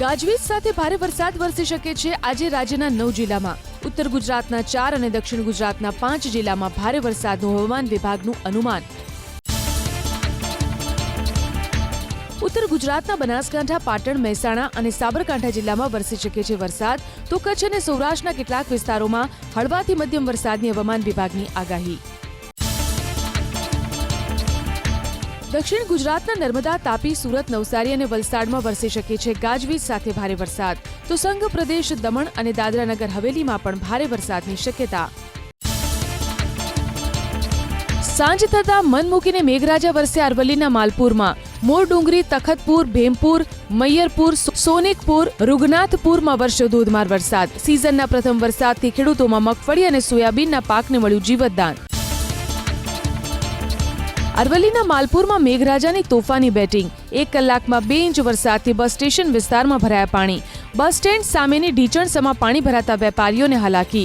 ગાજવીજ સાથે ભારે વરસાદ વરસી શકે છે આજે રાજ્યના નવ જિલ્લામાં. ઉત્તર ગુજરાતના ચાર અને દક્ષિણ ગુજરાતના પાંચ જિલ્લામાં ભારે વરસાદનું હવામાન વિભાગનું અનુમાન. ઉત્તર ગુજરાતના બનાસકાંઠા, પાટણ, મહેસાણા અને સાબરકાંઠા જિલ્લામાં વરસી શકે છે વરસાદ. તો કચ્છ અને સૌરાષ્ટ્રના કેટલાક વિસ્તારોમાં હળવાથી મધ્યમ વરસાદની હવામાન વિભાગની આગાહી. દક્ષિણ ગુજરાતના નર્મદા, તાપી, સુરત, નવસારી અને વલસાડમાં વરસી શકે છે ગાજવીજ સાથે ભારે વરસાદ. તો સંઘ પ્રદેશ દમણ અને દાદરાનગર હવેલીમાં પણ ભારે વરસાદની શક્યતા. સાંજ થતા મન મૂકીને મેઘરાજા વરસે અરવલ્લીના માલપુરમાં. મોર ડુંગરી, તખતપુર, ભેમપુર, મૈયરપુર સોનિકપુર, રૂગનાથપુરમાં વર્ષો ધોધમાર વરસાદ. સિઝનના પ્રથમ વરસાદથી ખેડૂતોમાં મગફળી અને સોયાબીનના પાકને મળ્યું જીવતદાન. અરવલ્લીના માલપુરમાં મેઘરાજાની તોફાની બેટિંગ. એક કલાકમાં બે ઇંચ વરસાદથી બસ સ્ટેશન વિસ્તારમાં ભરાયા પાણી. બસ સ્ટેન્ડ સામેની ઢીચણસમાં પાણી ભરાતા વેપારીઓને હાલાકી.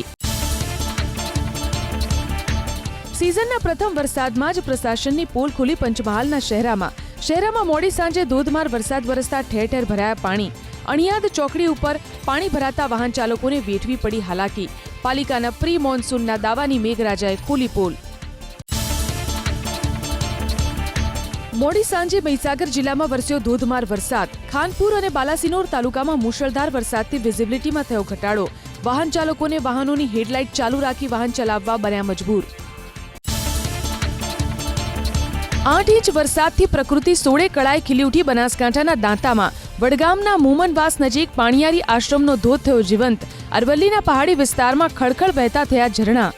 સિઝનના પ્રથમ વરસાદમાં જ પ્રશાસનની પોલ ખુલી પંચમહાલના શહેરામાં. શહેરામાં મોડી સાંજે ધોધમાર વરસાદ વરસતા ઠેર ઠેર ભરાયા પાણી. અણિયાદ ચોકડી ઉપર પાણી ભરાતા વાહન ચાલકોને વેઠવી પડી હાલાકી. પાલિકાના પ્રી મોન્સૂનના દાવાની મેઘરાજાએ ખોલી પોલ. મોડી સાંજે મહીસાગર જિલ્લામાં વરસ્યો ધોધમાર વરસાદ. ખાનપુર અને બાલાસિનોર તાલુકામાં મુશળધાર વરસાદથી વિઝિબિલિટીમાં થયો ઘટાડો. વાહન ચાલકોને વાહનોની હેડલાઇટ ચાલુ રાખી વાહન ચલાવવા બન્યા મજબૂર. આઠ ઇંચ વરસાદથી પ્રકૃતિ સોળે કળાએ ખીલી ઉઠી બનાસકાંઠાના દાંતામાં. વડગામના મુમનવાસ નજીક પાણીયારી આશ્રમનો ધોધ થયો જીવંત. અરવલ્લીના પહાડી વિસ્તારમાં ખળખળ વહેતા થયા ઝરણા.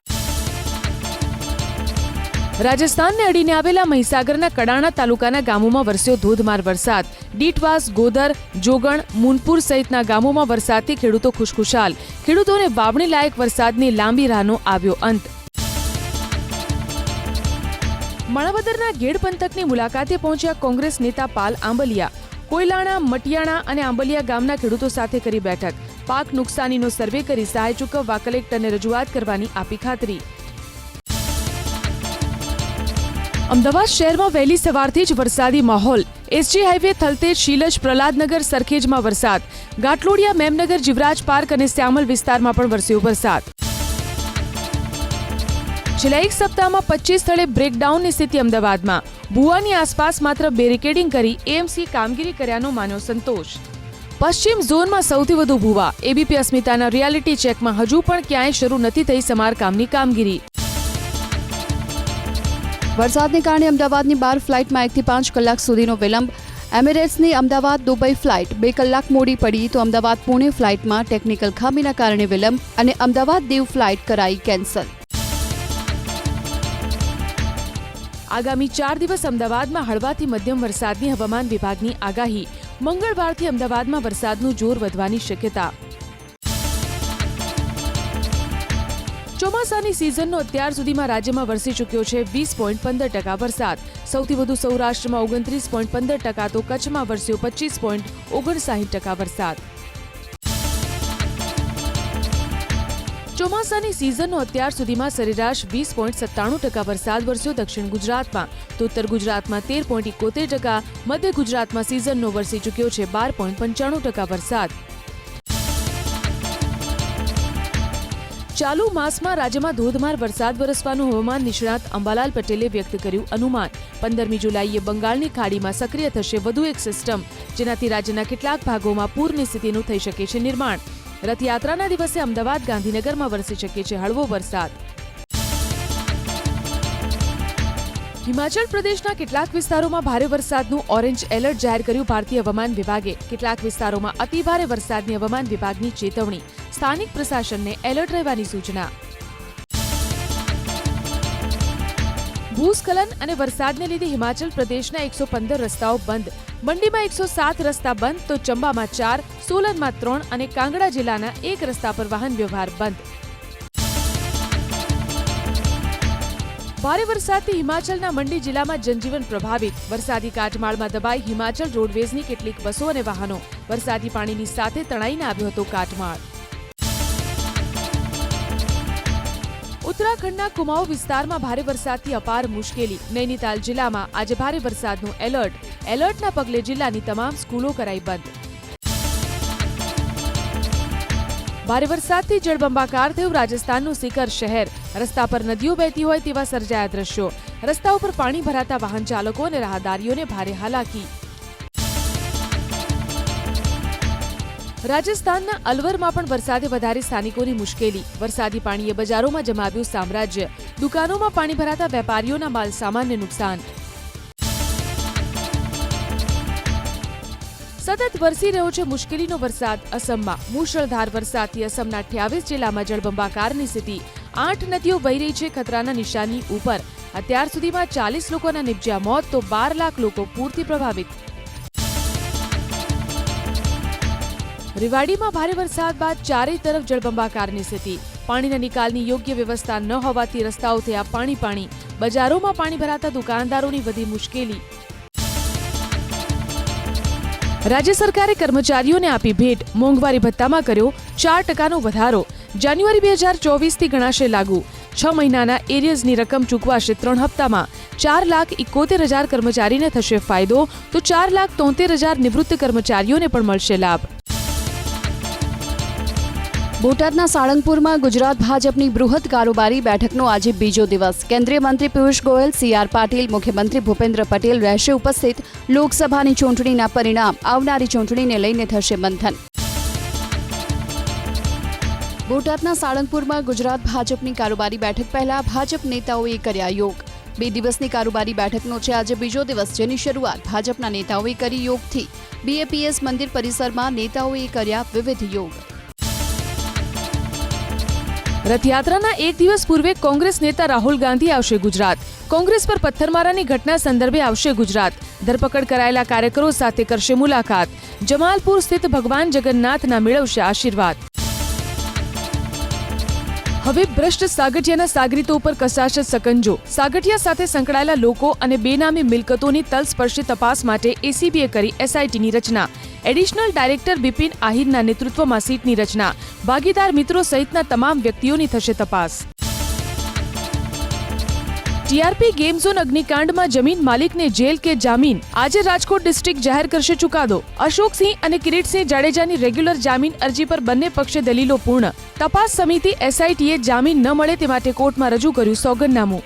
રાજસ્થાનને અડીને આવેલા મહીસાગરના કડાણા તાલુકાના ગામોમાં વરસ્યો ધોધમાર વરસાદ. ડીટવાસ ગોદર જોગણ, મુનપુર સહિતના ગામોમાં વરસાદથી ખેડૂતો ખુશખુશાલ. ખેડૂતોને વાવણી લાયક વરસાદની લાંબી રાહનો આવ્યો અંત. માણાવદરના ગેડ પંથકની મુલાકાતે પહોંચ્યા કોંગ્રેસ નેતા પાલ આંબલિયા. કોયલાણા, મટિયાણા અને આંબલિયા ગામના ખેડૂતો સાથે કરી બેઠક. પાક નુકસાનીનો સર્વે કરી સહાય ચૂકવવા કલેક્ટરને રજૂઆત કરવાની આપી ખાતરી. અમદાવાદ શહેરમાં વહેલી સવારથી જ વરસાદી માહોલ. એસજી હાઈવે થલતેજ શીલજ પ્રહલાદનગર સરખેજમાં વરસાદ. ગાટલોડિયા મેમનગર જીવરાજ પાર્ક અને શ્યામલ વિસ્તારમાં પણ વરસ્યો વરસાદ. છેલ્લા એક સપ્તાહમાં પચીસ સ્થળે બ્રેકડાઉનની સ્થિતિ અમદાવાદમાં. ભુવાની આસપાસ માત્ર બેરિકેડિંગ કરી એએમસી કામગીરી કર્યાનો માન્યો સંતોષ. પશ્ચિમ ઝોનમાં સૌથી વધુ ભુવા. એબીપી અસ્મિતાના રિયાલિટી ચેકમાં હજુ પણ ક્યાંય શરૂ નથી થઈ સમારકામની કામગીરી. વરસાદને કારણે અમદાવાદની બાર ફ્લાઇટમાં એકથી પાંચ કલાક સુધીનો વિલંબ. એમિરેટ્સની અમદાવાદ દુબઈ ફ્લાઇટ બે કલાક મોડી પડી તો અમદાવાદ પુણે ફ્લાઇટમાં ટેકનિકલ ખામીના કારણે વિલંબ અને અમદાવાદ દીવ ફ્લાઇટ કરાઈ કેન્સલ. આગામી ચાર દિવસ અમદાવાદમાં હળવાથી મધ્યમ વરસાદની હવામાન વિભાગની આગાહી. મંગળવારથી અમદાવાદમાં વરસાદનું જોર વધવાની શક્યતા. ચોમાસાની સિઝનનો અત્યાર સુધીમાં રાજ્યમાં વરસી ચૂક્યો છે વીસ પોઈન્ટ પંદર ટકા વરસાદ. સૌથી વધુ સૌરાષ્ટ્રમાં ઓગણત્રીસ પોઈન્ટ પંદર ટકા તો કચ્છમાં વરસ્યો પચીસ પોઈન્ટ ઓગણસાહીઠ ટકા વરસાદ. ચોમાસાની સિઝનનો અત્યાર સુધીમાં સરેરાશ વીસ પોઈન્ટ સત્તાણું ટકા વરસાદ વરસ્યો દક્ષિણ ગુજરાતમાં. તો ઉત્તર ગુજરાતમાં તેર પોઈન્ટ ઇકોતેર ટકા, મધ્ય ગુજરાતમાં સિઝનનો વરસી ચૂક્યો છે બાર પોઈન્ટ પંચાણું ટકા વરસાદ. ચાલુ માસમાં રાજ્યમાં ધોધમાર વરસાદ વરસવાનું હવામાન નિષ્ણાત અંબાલાલ પટેલે વ્યક્ત કર્યું અનુમાન. પંદરમી જુલાઈએ બંગાળની ખાડીમાં સક્રિય થશે વધુ એક સિસ્ટમ, જેનાથી રાજ્યના કેટલાક ભાગોમાં પૂરની સ્થિતિનું થઈ શકે છે નિર્માણ. રથયાત્રાના દિવસે અમદાવાદ ગાંધીનગરમાં વરસી શકે છે હળવો વરસાદ. હિમાચલ પ્રદેશના કેટલાક વિસ્તારોમાં ભારે વરસાદનું ઓરેન્જ એલર્ટ જાહેર કર્યું ભારતીય હવામાન વિભાગે. કેટલાક વિસ્તારોમાં અતિભારે વરસાદની હવામાન વિભાગની ચેતવણી. સ્થાનિક પ્રશાસનને એલર્ટ રહેવાની સૂચના. ભૂસ્ખલન અને વરસાદને લીધે હિમાચલ પ્રદેશના એકસો પંદર રસ્તાઓ બંધ. મંડીમાં એકસો સાત રસ્તા બંધ તો ચંબામાં ચાર, સોલનમાં ત્રણ અને કાંગડા જિલ્લાના એક રસ્તા પર વાહન વ્યવહાર બંધ. ભારે વરસાદથી હિમાચલના મંડી જિલ્લામાં જનજીવન પ્રભાવિત. વરસાદી કાટમાળમાં દબાઈ હિમાચલ રોડવેઝની કેટલીક બસો અને વાહનો. વરસાદી પાણીની સાથે તણાઈને આવ્યો હતો કાટમાળ. ઉત્તરાખંડના કુમાઉ વિસ્તારમાં ભારે વરસાદથી અપાર મુશ્કેલી. નૈનીતાલ જિલ્લામાં આજે ભારે વરસાદનું એલર્ટ. એલર્ટના પગલે જિલ્લાની તમામ સ્કૂલો કરાઈ બંધ. ભારે વરસાદથી જળબંબાકાર થયું રાજસ્થાનનું સિકર શહેર. રસ્તા પર નદીઓ વહેતી હોય તેવા સર્જાયા દ્રશ્યો. રસ્તા ઉપર પાણી ભરાતા વાહન ચાલકો અને રાહદારીઓને ભારે હાલાકી. રાજસ્થાનના અલવરમાં પણ વરસાદે વધારે સ્થાનિકોની મુશ્કેલી. વરસાદી પાણીએ બજારોમાં જમાવ્યું સામ્રાજ્ય. દુકાનોમાં પાણી ભરાતા વેપારીઓના માલ સામાનને નુકસાન. સતત વરસી રહ્યો છે મુશ્કેલીનો વરસાદ અસમમાં. મુશળધાર વરસાદથી અસમના અઠ્યાવીસ જિલ્લામાં જળબંબાકારની સ્થિતિ. આઠ નદીઓ વહી રહી છે ખતરાના નિશાની ઉપર. અત્યાર સુધીમાં ચાલીસ લોકોના નિપજ્યા મોત, તો બાર લાખ લોકો પૂરથી પ્રભાવિત. રેવાડીમાં ભારે વરસાદ બાદ ચારેય તરફ જળબંબાકારની સ્થિતિ. પાણીના નિકાલની યોગ્ય વ્યવસ્થા ન હોવાથી રસ્તાઓ થયા પાણી પાણી. બજારોમાં પાણી ભરાતા દુકાનદારોની વધી મુશ્કેલી. રાજ્ય સરકારે કર્મચારીઓને આપી ભેટ. મોંઘવારી ભથ્થામાં કર્યો ચાર ટકાનો વધારો. જાન્યુઆરી બે હજાર ચોવીસથી ગણાશે લાગુ. છ મહિનાના એરિયર્સની રકમ ચૂકવાશે ત્રણ હપ્તામાં. ચાર લાખ ઇકોતેર હજાર કર્મચારીને થશે ફાયદો. તો ચાર લાખ તોતેર હજાર નિવૃત્ત કર્મચારીઓને પણ મળશે લાભ. બોટાદના સાળંગપુરમાં ગુજરાત ભાજપની બૃહદ કારોબારી બેઠકનો આજે બીજો દિવસ. કેન્દ્રીય મંત્રી પિયુષ ગોયલ, સી આર પાટીલ, મુખ્યમંત્રી ભૂપેન્દ્ર પટેલ રહેશે ઉપસ્થિત. લોકસભાની ચૂંટણીના પરિણામ આવનારી ચૂંટણીને લઈને થશે મંથન. બોટાદના સાળંગપુરમાં ગુજરાત ભાજપની કારોબારી બેઠક પહેલા ભાજપ નેતાઓએ કર્યા યોગ. બે દિવસની કારોબારી બેઠકનો છે આજે બીજો દિવસ, જેની શરૂઆત ભાજપના નેતાઓએ કરી યોગથી. બીએપીએસ મંદિર પરિસરમાં નેતાઓએ કર્યા વિવિધ યોગ. રથયાત્રાના એક દિવસ પૂર્વે કોંગ્રેસ નેતા રાહુલ ગાંધી આવશે ગુજરાત. કોંગ્રેસ પર પથ્થરમારાની ઘટના સંદર્ભે આવશે ગુજરાત. ધરપકડ કરાયેલા કાર્યકરો સાથે કરશે મુલાકાત. જમાલપુર સ્થિત ભગવાન જગન્નાથના મેળવશે આશીર્વાદ. હવે ભ્રષ્ટ સાગઠિયાના સાગરીતો ઉપર કસાશે સકંજો. સાગઠિયા સાથે સંકળાયેલા લોકો અને બેનામી મિલકતોની તલસ્પર્શી તપાસ માટે એસીબીએ કરી એસઆઈટીની રચના. એડિશનલ ડાયરેક્ટર બિપિન આહિરના નેતૃત્વમાં સીટની રચના. ભાગીદાર મિત્રો સહિતના તમામ વ્યક્તિઓની થશે તપાસ. ટીઆરપી ગેમ ઝોન અગ્નિકાંડમાં જમીન માલિકને જેલ કે જામીન? આજે રાજકોટ ડિસ્ટ્રિક્ટ જાહેર કરશે ચુકાદો. અશોકસિંહ અને કિરીટસિંહ જાડેજાની રેગ્યુલર જામીન અરજી પર બંને પક્ષે દલીલો પૂર્ણ. તપાસ સમિતિ એસઆઈટીએ જામીન ન મળે તે માટે કોર્ટમાં રજૂ કર્યું સોગંદનામું.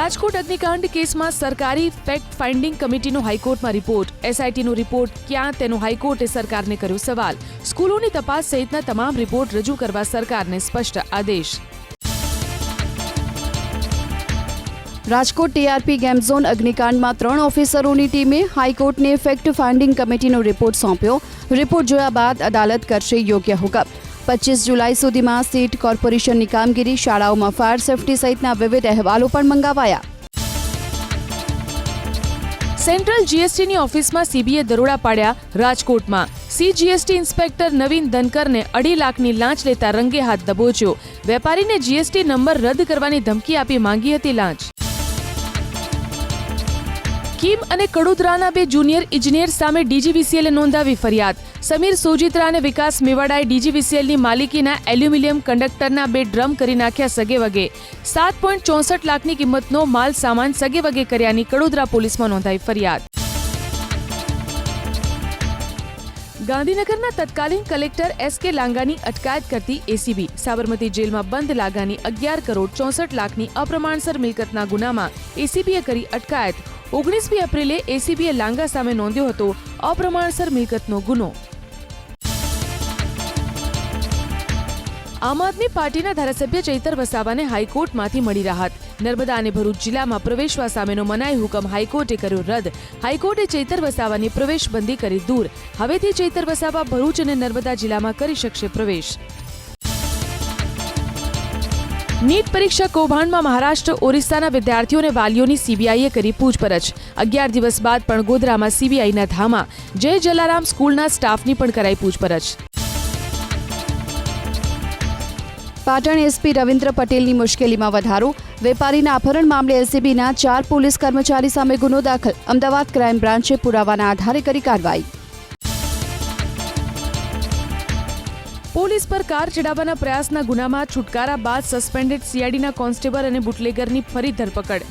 રાજકોટ અગ્નિકાંડ કેસમાં સરકારી ફેક્ટ ફાઇન્ડિંગ કમિટીનો હાઈકોર્ટમાં રિપોર્ટ. એસઆઈટીનો રિપોર્ટ ક્યાં તેનો હાઈકોર્ટે સરકારને કર્યો સવાલ. સ્કૂલોની તપાસ સહિતના તમામ રિપોર્ટ રજૂ કરવા સરકારને સ્પષ્ટ આદેશ. રાજકોટ ટીઆરપી ગેમ ઝોન અગ્નિકાંડમાં ત્રણ ઓફિસરોની ટીમે હાઈકોર્ટને ફેક્ટ ફાઇન્ડિંગ કમિટીનો રિપોર્ટ સોંપ્યો. રિપોર્ટ જોયા બાદ અદાલત કરશે યોગ્ય હુકમ. પચીસ જુલાઈ સુધીમાં સીટ કોર્પોરેશનની કામગીરી, શાળાઓમાં ફાયર સેફટી સહિતના વિવિધ અહેવાલો પણ મંગાવાયા. સેન્ટ્રલ જીએસટીની ઓફિસમાં સીબીએ દરોડા પાડ્યા રાજકોટમાં. સી જીએસટી ઇન્સ્પેક્ટર નવીન ધનકરને અઢી લાખની લાંચ લેતા રંગે હાથ દબોચ્યો. વેપારીને જીએસટી નંબર રદ કરવાની ધમકી આપી માંગી હતી લાંચ. કીમ અને કડોદરાના બે જુનિયર ઇજનેર સામે ડીજીવીસીએલે નોંધાવી ફરિયાદ. સમીર સોજિત્રા અને વિકાસ મેવાડાએ ડીજીવીસીએલની માલિકીના એલ્યુમિનિયમ કંડક્ટરના બે ડ્રમ કરી નાખ્યા સગે વગે સાત પોઈન્ટ ચોસઠ લાખની કિંમતનો માલ સામાન સગે વગે કર્યાની કડોદરા પોલીસમાં નોંધાઈ ફરિયાદ. ગાંધીનગરના તત્કાલીન કલેક્ટર એસ કે લાંગાની અટકાયત કરતી એસીબી. સાબરમતી જેલમાં બંધ લાગાની અગિયાર કરોડ ચોસઠ લાખની અપ્રમાણસર મિલકતના ગુનામાં એસીબીએ કરી અટકાયત. ઓગણીસમી એપ્રિલે એસીબીએ લાંગા સામે નોંધ્યો હતો અપ્રમાણસર મિલકતનો ગુનો. આમ આદમી પાર્ટીના ધારાસભ્ય ચૈતર વસાવાને હાઈકોર્ટમાંથી મળી રાહત. નર્મદા અને ભરૂચ જિલ્લામાં પ્રવેશવા સામેનો મનાઈ હુકમ હાઈકોર્ટે કર્યો રદ. હાઈકોર્ટે ચૈતર વસાવાની પ્રવેશબંધી કરી દૂર. હવેથી ચૈતર વસાવા ભરૂચ અને નર્મદા જિલ્લામાં કરી શકશે પ્રવેશ. નીટ પરીક્ષા કૌભાંડમાં મહારાષ્ટ્ર, ઓરિસ્સાના વિદ્યાર્થીઓ અને વાલીઓની સીબીઆઈએ કરી પૂછપરછ. અગિયાર દિવસ બાદ પણ ગોધરામાં સીબીઆઈના ધામા. જય જલારામ સ્કૂલના સ્ટાફની પણ કરાઈ પૂછપરછ. પાટણ એસપી રવિન્દ્ર પટેલની મુશ્કેલીમાં વધારો. વેપારીના અપહરણ મામલે એલસીબીના ચાર પોલીસ કર્મચારી સામે ગુનો દાખલ. અમદાવાદ ક્રાઇમ બ્રાન્ચે પુરાવાના આધારે કરી કાર્યવાહી. પોલીસ પર કાર ચડાવવાના પ્રયાસના ગુનામાં છુટકારા બાદ સસ્પેન્ડેડ સીઆઈડીના કોન્સ્ટેબલ અને બુટલેગરની ફરી ધરપકડ.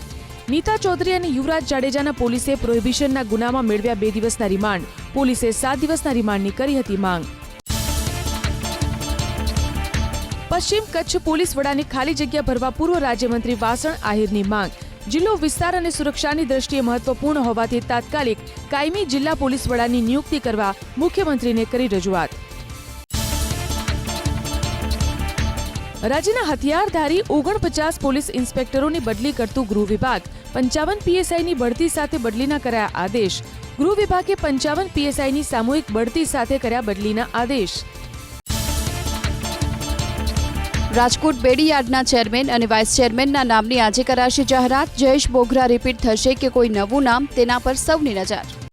નીતા ચૌધરી અને યુવરાજ જાડેજાના પોલીસે પ્રોહિબિશનના ગુનામાં મેળવ્યા બે દિવસના રિમાન્ડ. પોલીસે સાત દિવસના રિમાન્ડની કરી હતી માંગ. પશ્ચિમ કચ્છ પોલીસ વડાની ખાલી જગ્યા ભરવા પૂર્વ રાજ્યમંત્રી વાસણ આહિરની માંગ. જિલ્લો વિસ્તાર અને સુરક્ષાની દ્રષ્ટિએ મહત્વપૂર્ણ હોવાથી તાત્કાલિક કાયમી જિલ્લા પોલીસ વડાની નિયુક્તિ કરવા મુખ્યમંત્રીને કરી રજૂઆત. રાજ્યના હથિયારધારી ઓગણપચાસ પોલીસ ઇન્સ્પેક્ટરોની બદલી કરતું ગૃહ વિભાગ. પંચાવન પીએસઆઈની બઢતી સાથે બદલીના કર્યા આદેશ. ગૃહ વિભાગે પંચાવન પીએસઆઈની સામૂહિક બઢતી સાથે કર્યા બદલીના આદેશ. રાજકોટ બેડી યાર્ડના ચેરમેન અને વાઇસ ચેરમેનના નામની આજે કરાશે જાહેરાત. જયેશ બોઘરા રિપીટ થશે કે કોઈ નવું નામ તેના પર સૌની નજર.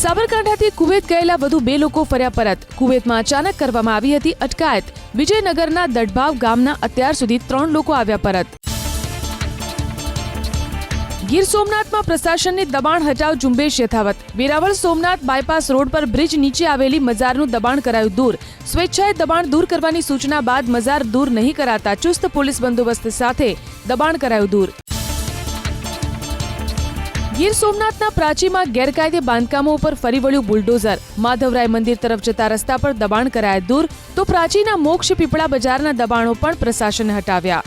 સાબરકાંઠાથી કુવેત ગયેલા વધુ બે લોકો ફર્યા પરત. કુવેતમાં અચાનક કરવામાં આવી હતી અટકાયત. વિજયનગરના દડભાવ ગામના અત્યાર સુધી ત્રણ લોકો આવ્યા પરત. ગીર સોમનાથમાં પ્રશાસનની દબાણ હટાવ ઝુંબેશ યથાવત. વેરાવળ સોમનાથ બાયપાસ રોડ પર બ્રિજ નીચે આવેલી મજારનું દબાણ કરાયું દૂર. સ્વેચ્છાએ દબાણ દૂર કરવાની સૂચના બાદ મજાર દૂર નહીં કરાતા ચુસ્ત પોલીસ બંદોબસ્ત સાથે દબાણ કરાયું દૂર. ગીર સોમનાથના પ્રાચીમાં ગેરકાયદે બાંધકામો ઉપર ફરી વળ્યું બુલડોઝર. માધવરાય મંદિર તરફ જતા રસ્તા પર દબાણ કરાયા દૂર, તો પ્રાચીના મોક્ષ પીપળા બજારના દબાણો પણ પ્રશાસને હટાવ્યા.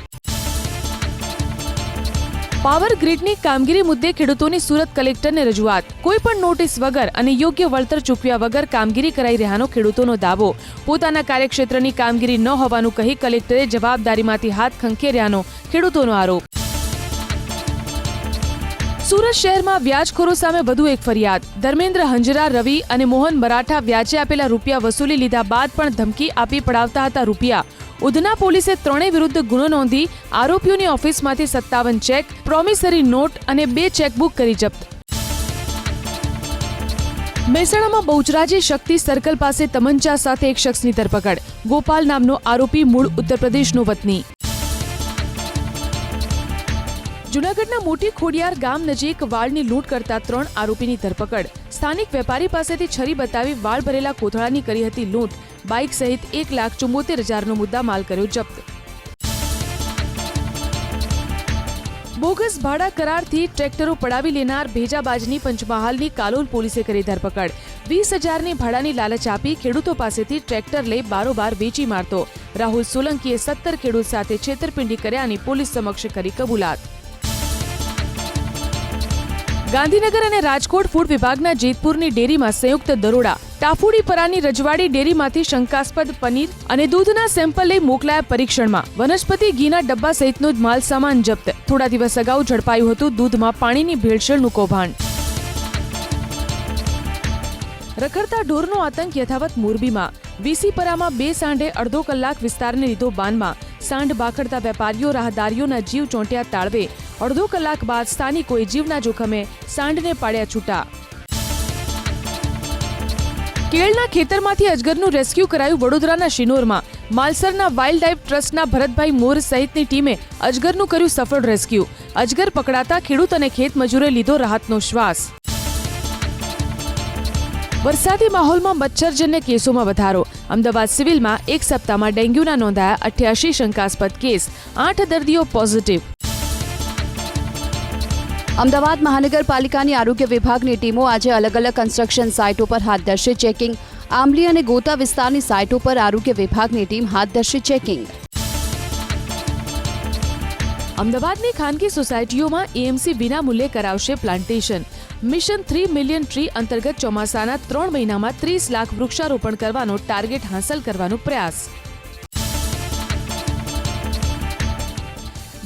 પાવર ગ્રીડની કામગીરી મુદ્દે ખેડૂતોની સુરત કલેક્ટરને રજૂઆત. કોઈ પણ નોટિસ વગર અને યોગ્ય વળતર ચૂકવ્યા વગર કામગીરી કરાઈ રહ્યાનો ખેડૂતોનો દાવો. પોતાના કાર્યક્ષેત્રની કામગીરી ન હોવાનું કહી કલેક્ટરે જવાબદારીમાંથી હાથ ખંખેર્યાનો ખેડૂતોનો આરોપ. સુરત શહેરમાં વ્યાજખોરો સામે વધુ એક ફરિયાદ. ધર્મેન્દ્ર હંજરા, રવિ અને મોહન મરાઠા વ્યાજે આપેલા રૂપિયા વસૂલી લીધા બાદ પણ ધમકી આપી પડાવતા હતા રૂપિયા. ઉધના પોલીસે ત્રણેય વિરુદ્ધ ગુનો નોંધી આરોપીઓની ઓફિસમાંથી સત્તાવન ચેક, પ્રોમિસરી નોટ અને બે ચેકબુક કરી જપ્ત. મહેસાણામાં બહુચરાજી શક્તિ સર્કલ પાસે તમંચા સાથે એક શખ્સની ધરપકડ. ગોપાલ નામનો આરોપી મૂળ ઉત્તર પ્રદેશનો વતની. જૂનાગઢના મોટી ખોડિયાર ગામ નજીક વાળની લૂંટ કરતા ત્રણ આરોપીની ધરપકડ. સ્થાનિક વેપારી પાસેથી છરી બતાવી વાળ ભરેલા કોથળાની કરી હતી લૂંટ. બાઇક સહિત એક લાખ ચુમ્મોતેર હજારનો મુદ્દા માલ કર્યો જપ્ત. બોગસ ભાડા કરારથી ટ્રેક્ટરો પડાવી લેનાર ભેજાબાજની પંચમહાલની કાલોલ પોલીસે કરી ધરપકડ. વીસ હજારની ભાડાની લાલચ આપી ખેડૂતો પાસેથી ટ્રેક્ટર લઈ બારોબાર વેચી મારતો. રાહુલ સોલંકીએ સત્તર ખેડૂત સાથે છેતરપિંડી કર્યાની પોલીસ સમક્ષ કરી કબૂલાત. ગાંધીનગર અને રાજકોટ ફૂડ વિભાગના જેતપુરની ડેરીમાં સંયુક્ત દરોડા. ટાફુડીપરાની રજવાડી ડેરીમાંથી શંકાસ્પદ પનીર અને દૂધના સેમ્પલ લઈ મોકલાયા પરીક્ષણમાં. વનસ્પતિ ઘીના ડબ્બા સહિતનો જ માલ સામાન જપ્ત. થોડા દિવસ અગાઉ ઝડપાયું હતું દૂધમાં પાણીની ભેળસેળનું કૌભાંડ. રખડતા ઢોરનો આતંક યથાવત મોરબીમાં. વીસીપરામાં બે સાંઢે અડધો કલાક વિસ્તારને લીધો બાનમાં. સાંઢ બાખડતા વેપારીઓ, રાહદારીઓના જીવ ચોંટ્યા તાળવે. અડધો કલાક બાદ સ્થાનિકોએ જીવના જોખમે સાંઢને પાડ્યા છૂટા. કેળના ખેતરમાંથી અજગરનું રેસ્ક્યુ કરાયું વડોદરાના શિનોરમાં. માલસરના વાઇલ્ડ લાઇફ ટ્રસ્ટના ભરતભાઈ મોર સહિતની ટીમે અજગરનું કર્યું સફળ રેસ્ક્યુ. અજગર પકડાતા ખેડૂત અને ખેત મજૂરે લીધો રાહતનો શ્વાસ. વરસાદી માહોલમાં મચ્છરજન્ય કેસોમાં વધારો. અમદાવાદ સિવિલમાં એક સપ્તાહમાં ડેન્ગ્યુના નોંધાયા અઠ્યાસી શંકાસ્પદ કેસ. આઠ દર્દીઓ પોઝિટિવ. અમદાવાદ મહાનગરપાલિકાની આરોગ્ય વિભાગની ટીમો આજે અલગ અલગ કન્સ્ટ્રક્શન સાઇટો પર હાથ ધરશે ચેકિંગ આંબલી અને ગોતા વિસ્તારની સાઇટો પર આરોગ્ય વિભાગની ટીમ હાથ ધરશે ચેકિંગ અમદાવાદની ખાનગી સોસાયટીઓમાં એએમસી વિનામૂલ્યે કરાવશે plantation mission three million tree અંતર્ગત ચોમાસાના ત્રણ મહિનામાં ત્રીસ લાખ વૃક્ષારોપણ કરવાનો ટાર્ગેટ હાંસલ કરવાનો પ્રયાસ.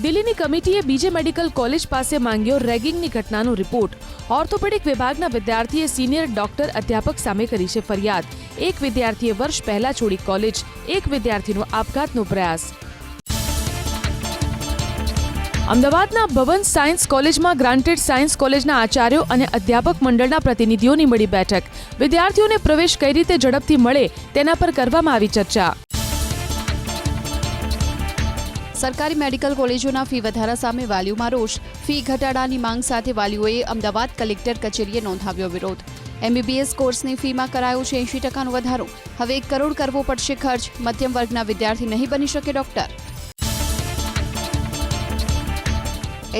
દિલ્હીની કમિટીએ બીજે મેડિકલ કોલેજ પાસે માંગ્યો રેગિંગની ઘટનાનો રિપોર્ટ. ઓર્થોપેડિક વિભાગના વિદ્યાર્થીએ સિનિયર ડોક્ટર અધ્યાપક સામે કરી છે ફરિયાદ. એક વિદ્યાર્થીએ વર્ષ પહેલા છોડી કોલેજ, એક વિદ્યાર્થીનો આપઘાતનો પ્રયાસ. અમદાવાદના ભવન સાયન્સ કોલેજમાં ગ્રાન્ટેડ સાયન્સ કોલેજના આચાર્યો અને અધ્યાપક મંડળના પ્રતિનિધિઓની મળી બેઠક. વિદ્યાર્થીઓને પ્રવેશ કઈ રીતે ઝડપથી મળે તેના પર કરવામાં આવી ચર્ચા. સરકારી મેડિકલ કોલેજોના ફી વધારા સામે વાલીઓમાં રોષ. ફી ઘટાડાની માંગ સાથે વાલીઓએ અમદાવાદ કલેક્ટર કચેરીએ નોંધાવ્યો વિરોધ. એમબીબીએસ કોર્સની ફીમાં કરાયો છે એંશી ટકાનો વધારો. હવે એક કરોડ કરવો પડશે ખર્ચ. મધ્યમ વર્ગના વિદ્યાર્થી નહીં બની શકે ડોક્ટર.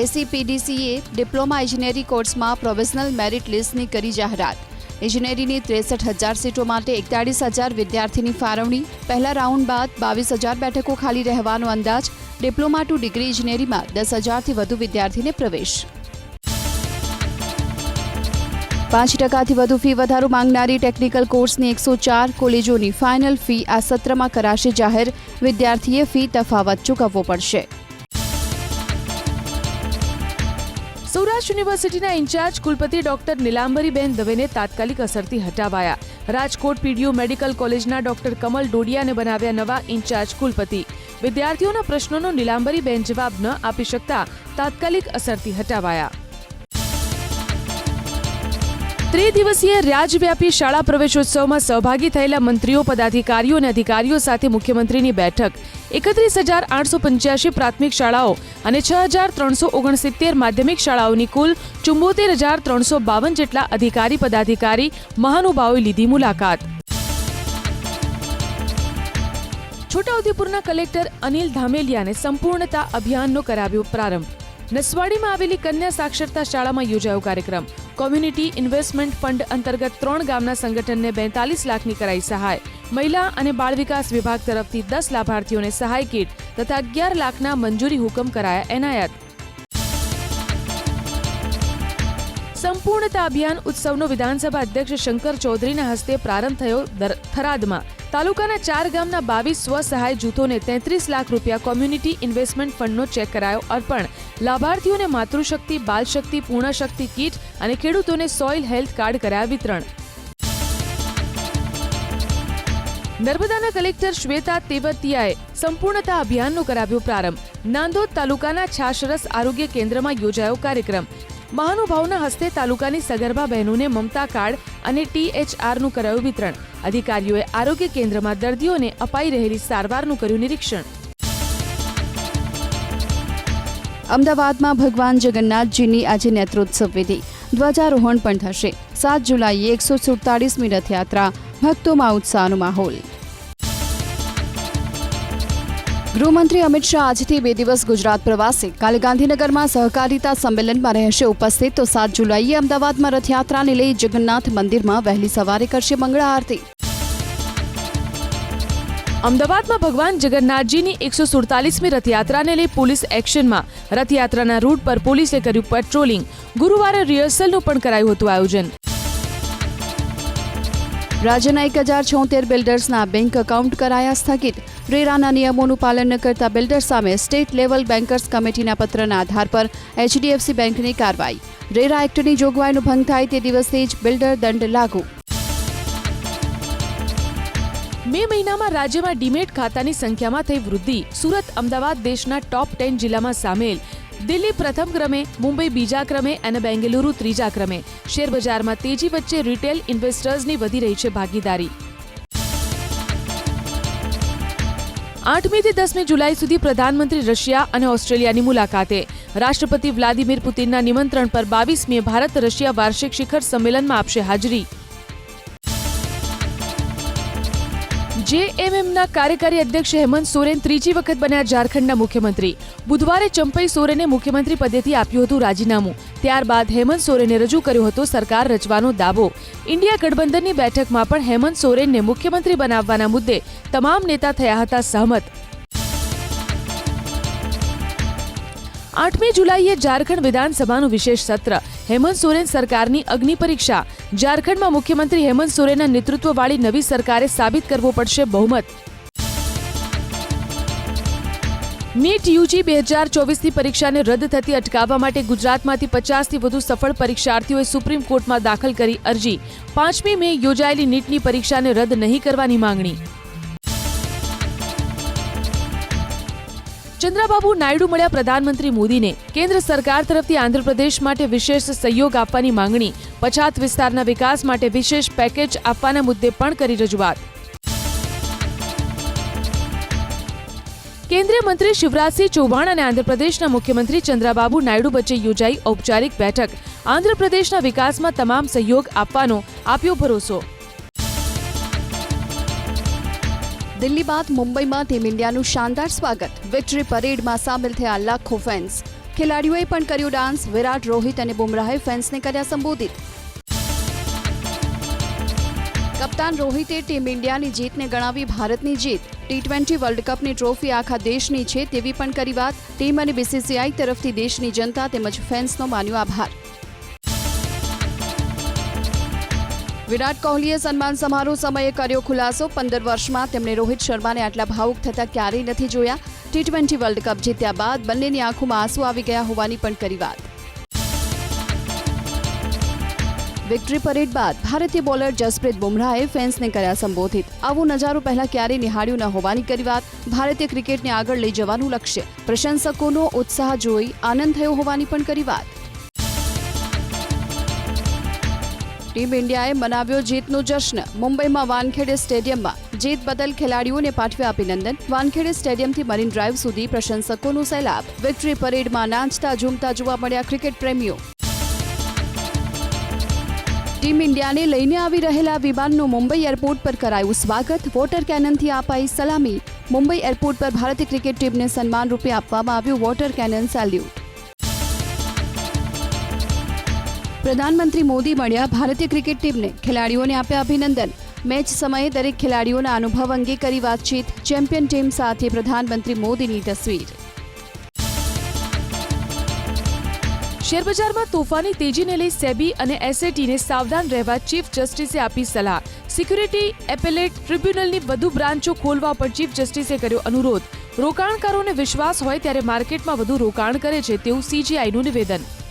એસીપીડીસીએ ડિપ્લોમા ઇજનેરી કોર્સમાં પ્રોવિઝનલ મેરિટ લિસ્ટની કરી જાહેરાત. ઇજનેરીની ત્રેસઠ હજાર સીટો માટે એકતાળીસ હજાર વિદ્યાર્થીની ફાળવણી. પહેલા રાઉન્ડ બાદ બાવીસ હજાર બેઠકો ખાલી રહેવાનો અંદાજ. ડિપ્લોમા ટુ ડિગ્રી ઇજનેરીમાં દસ હજારથી વધુ વિદ્યાર્થીને પ્રવેશ. પાંચ ટકાથી વધુ ફી વધારો માંગનારી ટેકનિકલ કોર્સની એકસો ચાર કોલેજોની ફાઇનલ ફી આ સત્રમાં કરાશે જાહેર. વિદ્યાર્થીએ ફી તફાવત ચૂકવવો પડશે. સૌરાષ્ટ્ર યુનિવર્સિટીના ઇન્ચાર્જ કુલપતિ ડોક્ટર નીલાંબરીબેન દવેને તાત્કાલિક અસરથી હટાવાયા. રાજકોટ પીડીયુ મેડિકલ કોલેજના ડોક્ટર કમલ ડોડિયાને બનાવ્યા નવા ઇન્ચાર્જ કુલપતિ. વિદ્યાર્થીઓના પ્રશ્નોનો નીલાંબરીબેન જવાબ ન આપી શકતા તાત્કાલિક અસરથી હટાવાયા. ત્રિદિવસીય રાજવ્યાપી શાળા પ્રવેશોત્સવમાં સહભાગી થયેલા મંત્રીઓ, પદાધિકારીઓ અને અધિકારીઓ સાથે મુખ્યમંત્રીની બેઠક. એકત્રીસ હજાર આઠસો પંચ્યાસી પ્રાથમિક શાળાઓ અને છ હજાર ત્રણસો ઓગણસિત્તેર માધ્યમિક શાળાઓની કુલ ચુંબોતેર હજાર ત્રણસો બાવન જેટલા અધિકારી, પદાધિકારી, મહાનુભાવોએ લીધી મુલાકાત. છોટાઉદેપુરના કલેક્ટર અનિલ ધામેલિયાને સંપૂર્ણતા અભિયાનનો કરાવ્યો પ્રારંભ. નસવાડીમાં આવેલી કન્યા સાક્ષરતા શાળામાં યોજાયો કાર્યક્રમ. કોમ્યુનિટી ઇન્વેસ્ટમેન્ટ ફંડ અંતર્ગત ત્રણ ગામના સંગઠનને બેતાલીસ લાખની કરાઈ સહાય. મહિલા અને બાળ વિકાસ વિભાગ તરફથી દસ લાભાર્થીઓને સહાય કીટ તથા અગિયાર લાખના મંજૂરી હુકમ કરાયા એનાયત. સંપૂર્ણતા અભિયાન ઉત્સવનો વિધાનસભા અધ્યક્ષ શંકર ચૌધરીના હસ્તે પ્રારંભ થયો થરાદમાં. તાલુકાના ચાર ગામના બાવીસ સ્વસહાય જૂથોને તેત્રીસ લાખ રૂપિયા કોમ્યુનિટી ઇન્વેસ્ટમેન્ટ ફંડનો ચેક કરાયો અર્પણ. લાભાર્થીઓને માતૃશક્તિ, બાલશક્તિ, પૂર્ણશક્તિ કીટ અને ખેડૂતોને સોઇલ હેલ્થ કાર્ડ કરાયા વિતરણ. નર્મદાના કલેક્ટર શ્વેતા તેવતિયાએ સંપૂર્ણતા અભિયાનનો કરાવ્યો પ્રારંભ. નાંદોદ તાલુકાના છાશરસ આરોગ્ય કેન્દ્રમાં યોજાયો કાર્યક્રમ. મહાનુભાવના હસ્તે તાલુકાની સગર્ભા બહેનોને મમતા કાર્ડ અને ટીએચઆરનું કરાયું વિતરણ. અધિકારીઓએ આરોગ્ય કેન્દ્રમાં દર્દીઓને અપાઈ રહેલી સારવારનું કર્યું નિરીક્ષણ. અમદાવાદમાં ભગવાન જગન્નાથજીની આજે નેત્રોત્સવ વિધિ. ધ્વજારોહણ પણ થશે. સાત જુલાઈએ એકસો સુડતાળીસમી રથયાત્રા, ભક્તોમાં ઉત્સાહનો માહોલ. ગૃહમંત્રી અમિત શાહ આજથી બે દિવસ ગુજરાત પ્રવાસે. કાલે ગાંધીનગરમાં સહકારિતા સંમેલનમાં રહેશે ઉપસ્થિત. તો સાત જુલાઈએ અમદાવાદમાં રથયાત્રાને લઈ જગન્નાથ મંદિરમાં વહેલી સવારે કરશે મંગળા આરતી. અમદાવાદમાં ભગવાન જગન્નાથજીની એકસો સુડતાલીસમી રથયાત્રાને લઈ પોલીસ એક્શનમાં. રથયાત્રાના રૂટ પર પોલીસે કર્યું પેટ્રોલિંગ. ગુરુવારે રિહર્સલનું પણ કરાયું હતું આયોજન. રાજ્યના એક હજાર છોતેર બિલ્ડર્સના બેંક એકાઉન્ટ કરાયા સ્થગિત. રેરાના નિયમોનું પાલન ન કરતા બિલ્ડર્સ સામે સ્ટેટ લેવલ બેન્કર્સ કમિટીના પત્રના આધાર પર એચડીએફસી બેંકની કાર્યવાહી. રેરા એક્ટની જોગવાઈનો ભંગ થાય તે દિવસથી જ બિલ્ડર દંડ લાગુ. મે મહિનામાં રાજ્યમાં ડીમેટ ખાતાની સંખ્યામાં થઈ વૃદ્ધિ. સુરત, અમદાવાદ દેશના ટોપ ટેન જિલ્લામાં સામેલ. દિલ્હી પ્રથમ ક્રમે, મુંબઈ બીજા ક્રમે અને બેંગલુરુ ત્રીજા ક્રમે. શેરબજારમાં તેજી વચ્ચે રિટેલ ઇન્વેસ્ટર્સની વધી રહી છે ભાગીદારી. આઠમીથી દસમી જુલાઈ સુધી પ્રધાનમંત્રી રશિયા અને ઓસ્ટ્રેલિયાની મુલાકાતે. રાષ્ટ્રપતિ વ્લાદિમીર પુતિનના નિમંત્રણ પર બાવીસમીએ ભારત રશિયા વાર્ષિક શિખર સંમેલનમાં આપશે હાજરી. જેએમએમના કાર્યકારી અધ્યક્ષ હેમંત સોરેન ત્રીજી વખત બન્યા ઝારખંડના મુખ્યમંત્રી. બુધવારે ચંપઈ સોરેને મુખ્યમંત્રી પદેથી આપ્યું હતું રાજીનામું. ત્યારબાદ હેમંત સોરેને રજૂ કર્યો હતો સરકાર રચવાનો દાવો. ઇન્ડિયા ગઠબંધનની બેઠકમાં પણ હેમંત સોરેનને મુખ્યમંત્રી બનાવવાના મુદ્દે તમામ નેતા થયા હતા સહમત. આઠમી જુલાઈએ ઝારખંડ વિધાનસભાનું વિશેષ સત્ર. હેમંત સોરેન સરકારની અગ્નિ પરીક્ષા. ઝારખંડમાં મુખ્યમંત્રી હેમંત સોરેનના નેતૃત્વવાળી નવી સરકારે સાબિત કરવો પડશે બહુમત. નીટ યુજી બે હજાર ચોવીસની પરીક્ષાને રદ થતી અટકાવવા માટે ગુજરાતમાંથી પચાસથી વધુ સફળ પરીક્ષાર્થીઓએ સુપ્રીમ કોર્ટમાં દાખલ કરી અરજી. પાંચમી મે યોજાયેલી નીટની પરીક્ષાને રદ નહીં કરવાની માંગણી. ચંદ્રબાબુ નાયડુ મળ્યા પ્રધાનમંત્રી મોદીને. કેન્દ્ર સરકાર તરફથી આંધ્રપ્રદેશ માટે વિશેષ સહયોગ આપવાની માંગણી. પછાત વિસ્તારના વિકાસ માટે વિશેષ પેકેજ આપવાના મુદ્દે પણ કરી રજૂઆત. કેન્દ્રીય મંત્રી શિવરાજસિંહ ચૌહાણ અને આંધ્રપ્રદેશના મુખ્યમંત્રી ચંદ્રાબાબુ નાયડુ વચ્ચે યોજાઈ ઔપચારિક બેઠક. આંધ્રપ્રદેશના વિકાસમાં તમામ સહયોગ આપવાનો આપ્યો ભરોસો. દિલ્હી બાદ મુંબઈમાં ટીમ ઇન્ડિયાનું શાનદાર સ્વાગત. વિક્ટરી પરેડમાં સામેલ થયા લાખો ફેન્સ ખેલાડીઓએ પણ કર્યો ડાન્સ વિરાટ, રોહિત અને બુમરાહે ફેન્સને કર્યા સંબોધિત. કપ્તાન રોહિતે ટીમ ઇન્ડિયાની જીતને ગણાવી ભારતની જીત. ટી ટ્વેન્ટી વર્લ્ડ કપની ટ્રોફી આખા દેશની છે તેવી પણ કરી વાત. ટીમ અને બીસીસીઆઈ તરફથી દેશની જનતા તેમજ ફેન્સનો માન્યો આભાર. વિરાટ કોહલીએ સન્માન સમારોહ સમયે કર્યો ખુલાસો. પંદર વર્ષમાં તેમણે રોહિત શર્માને આટલા ભાવુક થતા ક્યારેય નથી જોયા. ટી ટ્વેન્ટી વર્લ્ડ કપ જીત્યા બાદ બંનેની આંખોમાં આંસુ આવી ગયા હોવાની પણ કરી વાત. વિક્ટરી પરેડ બાદ ભારતીય બોલર જસપ્રીત બુમરાહે ફેન્સને કર્યા સંબોધિત. આવો નજારો પહેલા ક્યારેય નિહાળ્યું ન હોવાની કરી વાત. ભારતીય ક્રિકેટને આગળ લઈ જવાનું લક્ષ્ય. પ્રશંસકોનો ઉત્સાહ જોઈ આનંદ થયો હોવાની પણ કરી વાત. ટીમ ઇન્ડિયાએ મનાવ્યો જીતનો જશ્ન. મુંબઈમાં વાનખેડે સ્ટેડિયમમાં જીત બદલ ખેલાડીઓને પાઠવ્યા અભિનંદન. વાનખેડે સ્ટેડિયમથી મરીન ડ્રાઈવ સુધી પ્રશંસકોનો સૈલાબ. વિક્ટરી પરેડમાં નાચતા ઝૂમતા જોવા મળ્યા ક્રિકેટ પ્રેમીઓ. ટીમ ઇન્ડિયાને લઈને આવી રહેલા વિમાનનું મુંબઈ એરપોર્ટ પર કરાયું સ્વાગત. વોટર કેનનથી અપાઈ સલામી. મુંબઈ એરપોર્ટ પર ભારતીય ક્રિકેટ ટીમને સન્માન રૂપે આપવામાં આવ્યું વોટર કેનન સેલ્યુટ. પ્રધાનમંત્રી મોદી મળ્યા ભારતીય ક્રિકેટ ટીમને. ખેલાડીઓને આપ્યા અભિનંદન. મેચ સમયે દરેક ખેલાડીઓના અનુભવ અંગે કરી વાતચીત ચેમ્પિયન ટીમ સાથે પ્રધાનમંત્રી મોદીની તસવીર. શેરબજારમાં તોફાની તેજીને લઈ સેબી અને એસએટીને સાવધાન રહેવા ચીફ જસ્ટિસે આપી સલાહ. સિક્યુરિટી એપેલેટ ટ્રિબ્યુનલની વધુ બ્રાન્ચો ખોલવા પર ચીફ જસ્ટિસે કર્યો અનુરોધ. રોકાણકારોને વિશ્વાસ હોય ત્યારે માર્કેટમાં વધુ રોકાણ કરે છે તેવું સીજીઆઈનું નિવેદન.